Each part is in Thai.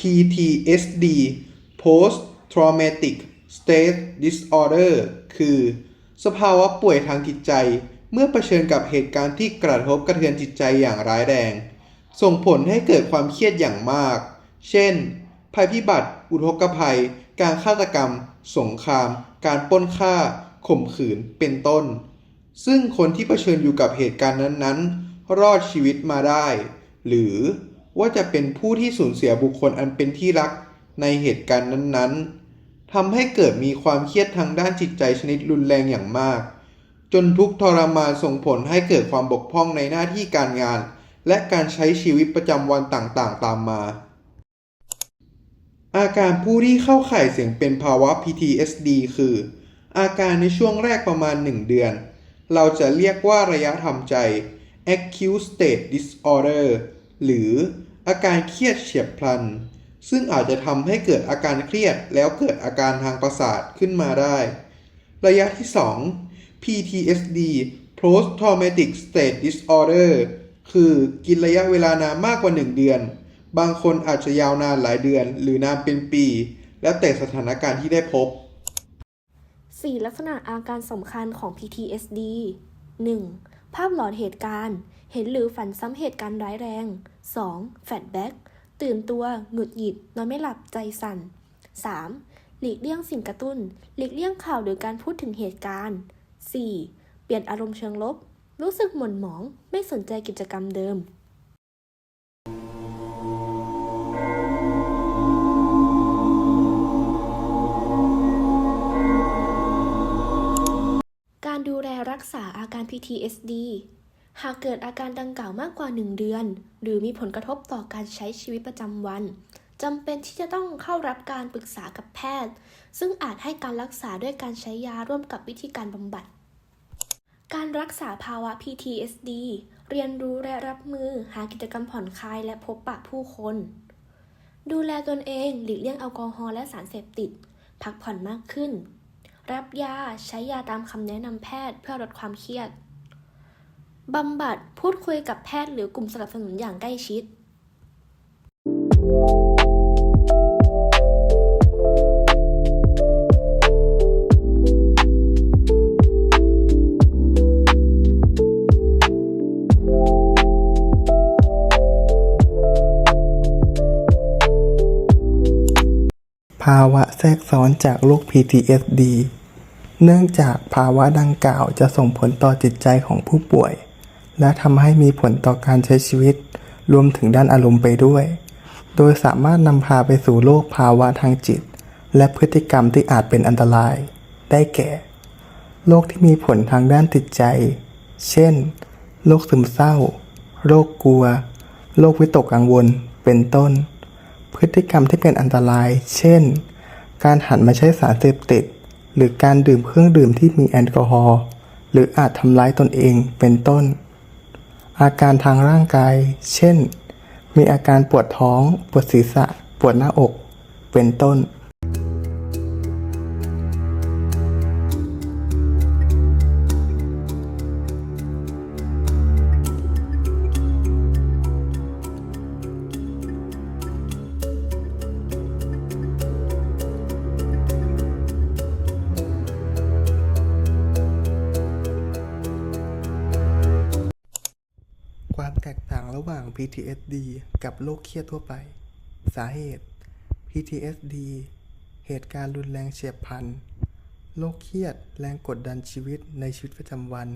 PTSD Post Traumatic Stress Disorder คือ สภาวะป่วยทางจิตใจ เมื่อเผชิญกับเหตุการณ์ที่กระทบกระเทือนจิตใจอย่างร้ายแรง ส่งผลให้เกิดความเครียดอย่างมาก เช่น ภัยพิบัติ อุทกภัย การฆาตกรรม สงคราม การปล้นฆ่า ข่มขืน เป็นต้น ซึ่งคนที่เผชิญอยู่กับเหตุการณ์นั้นๆ รอดชีวิตมาได้ หรือ ว่าจะเป็นผู้ที่สูญเสียบุคคลอันเป็นที่รักในเหตุการณ์นั้นๆทำให้เกิดมีความเครียดทางด้านจิตใจชนิดรุนแรงอย่างมาก จนทุกทรมานส่งผลให้เกิดความบกพร่องในหน้าที่การงาน และการใช้ชีวิตประจำวันต่างๆ ตามมา อาการผู้ที่เข้าข่ายเสี่ยงเป็นภาวะ PTSD คือ อาการในช่วงแรกประมาณ 1 เดือน เราจะเรียกว่าระยะทำใจ acute state disorder หรืออาการเครียดเฉียบพลัน ซึ่งอาจจะทำให้เกิดอาการเครียดแล้วเกิดอาการทางประสาทขึ้นมาได้ ระยะที่ 2 PTSD post traumatic state disorder คือกินระยะเวลานานมากกว่า 1 เดือน บางคนอาจจะยาวนานหลายเดือน หรือนานเป็นปี แล้วแต่สถานการณ์ที่ได้พบ 4 ลักษณะอาการสำคัญของ PTSD 1. ภาพหลอนเหตุการณ์ เห็นหรือฝันซ้ำเหตุการณ์ร้ายแรง 2. แฟลชแบ็กตื่นตัวหงุดหงิด นอนไม่หลับใจสั่น 3. หลีกเลี่ยงสิ่งกระตุ้น หลีกเลี่ยงข่าวหรือการพูดถึงเหตุการณ์ 4. เปลี่ยนอารมณ์เชิงลบ รู้สึกหม่นหมอง ไม่สนใจกิจกรรมเดิม PTSD หากเกิดอาการดังกล่าวมากกว่า 1 เดือน หรือมีผลกระทบต่อการใช้ชีวิตประจำวันจำเป็นที่จะต้องเข้ารับการปรึกษากับแพทย์ ซึ่งอาจให้การรักษาด้วยการใช้ยาร่วมกับวิธีการบำบัด การรักษาภาวะ PTSD เรียนรู้และรับมือหากิจกรรมผ่อนคลายและพบปะผู้คน ดูแลตนเองหลีกเลี่ยงแอลกอฮอล์และสารเสพติด พักผ่อนมากขึ้น รับยาใช้ยาตามคำแนะนำแพทย์เพื่อลดความเครียดบำบัดพูดคุยกับแพทย์หรือกลุ่มสนับสนุนอย่างใกล้ชิด ภาวะแทรกซ้อนจากโรค PTSD เนื่องจากภาวะดังกล่าวจะส่งผลต่อจิตใจของผู้ป่วย และทำให้มีผลต่อการใช้ชีวิต รวมถึงด้านอารมณ์ไปด้วย โดยสามารถนำพาไปสู่โรคภาวะทางจิต และพฤติกรรมที่อาจเป็นอันตราย ได้แก่โรคที่มีผลทางด้านจิตใจ เช่น โรคซึมเศร้า โรคกลัว โรควิตกกังวล เป็นต้น พฤติกรรมที่เป็นอันตราย เช่น การหันมาใช้สารเสพติด หรือการดื่มเครื่องดื่มที่มีแอลกอฮอล์หรืออาจทำร้ายตนเองเป็นต้น อาการทางร่างกาย เช่น มีอาการปวดท้อง ปวดศีรษะ ปวดหน้าอก เป็นต้น ระหว่าง PTSD กับโรคเครียดทั่วไป สาเหตุ PTSD เหตุการณ์รุนแรงเฉียบพลัน โรคเครียดแรงกดดันชีวิตในชีวิตประจำวัน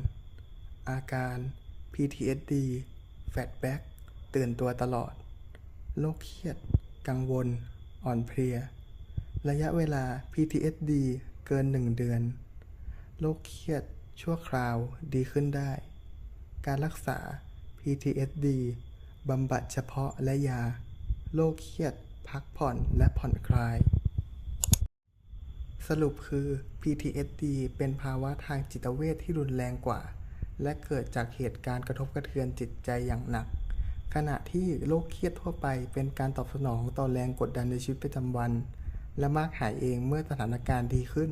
อาการ PTSD แฟลชแบ็กตื่นตัวตลอด โรคเครียด กังวล อ่อนเพลีย ระยะเวลา PTSD เกิน 1 เดือน โรคเครียดชั่วคราวดีขึ้นได้ การรักษา PTSD บำบัดเฉพาะและยา โรคเครียด พักผ่อนและผ่อนคลาย สรุปคือ PTSD เป็นภาวะทางจิตเวชที่รุนแรงกว่า และเกิดจากเหตุการณ์กระทบกระเทือนจิตใจอย่างหนัก ขณะที่โรคเครียดทั่วไปเป็นการตอบสนองต่อแรงกดดันในชีวิตประจำวัน และมักหายเองเมื่อสถานการณ์ดีขึ้น